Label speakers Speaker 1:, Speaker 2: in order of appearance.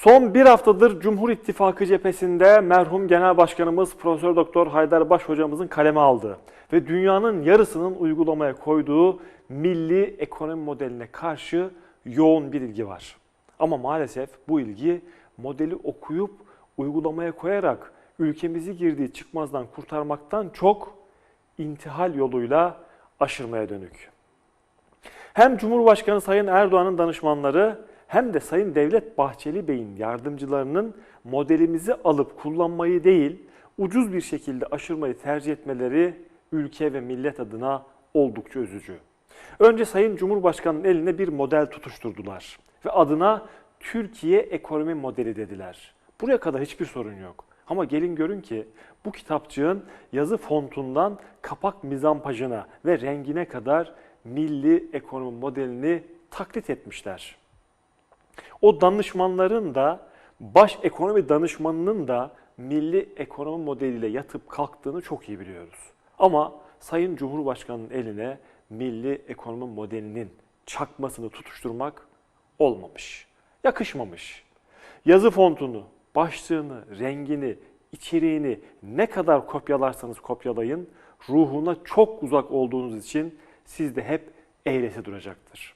Speaker 1: Son bir haftadır Cumhur İttifakı cephesinde merhum Genel Başkanımız Profesör Doktor Haydar Baş hocamızın kaleme aldığı ve dünyanın yarısının uygulamaya koyduğu milli ekonomi modeline karşı yoğun bir ilgi var. Ama maalesef bu ilgi modeli okuyup uygulamaya koyarak ülkemizi girdiği çıkmazdan kurtarmaktan çok intihal yoluyla aşırmaya dönük. Hem Cumhurbaşkanı Sayın Erdoğan'ın danışmanları hem de Sayın Devlet Bahçeli Bey'in yardımcılarının modelimizi alıp kullanmayı değil, ucuz bir şekilde aşırmayı tercih etmeleri ülke ve millet adına oldukça üzücü. Önce Sayın Cumhurbaşkanı'nın eline bir model tutuşturdular ve adına Türkiye ekonomi modeli dediler. Buraya kadar hiçbir sorun yok. Ama gelin görün ki bu kitapçığın yazı fontundan kapak mizampajına ve rengine kadar milli ekonomi modelini taklit etmişler. O danışmanların da baş ekonomi danışmanının da milli ekonomi modeliyle yatıp kalktığını çok iyi biliyoruz. Ama Sayın Cumhurbaşkanı'nın eline milli ekonomi modelinin çakmasını tutuşturmak olmamış. Yakışmamış. Yazı fontunu, başlığını, rengini, içeriğini ne kadar kopyalarsanız kopyalayın, ruhuna çok uzak olduğunuz için sizde hep eğresi duracaktır.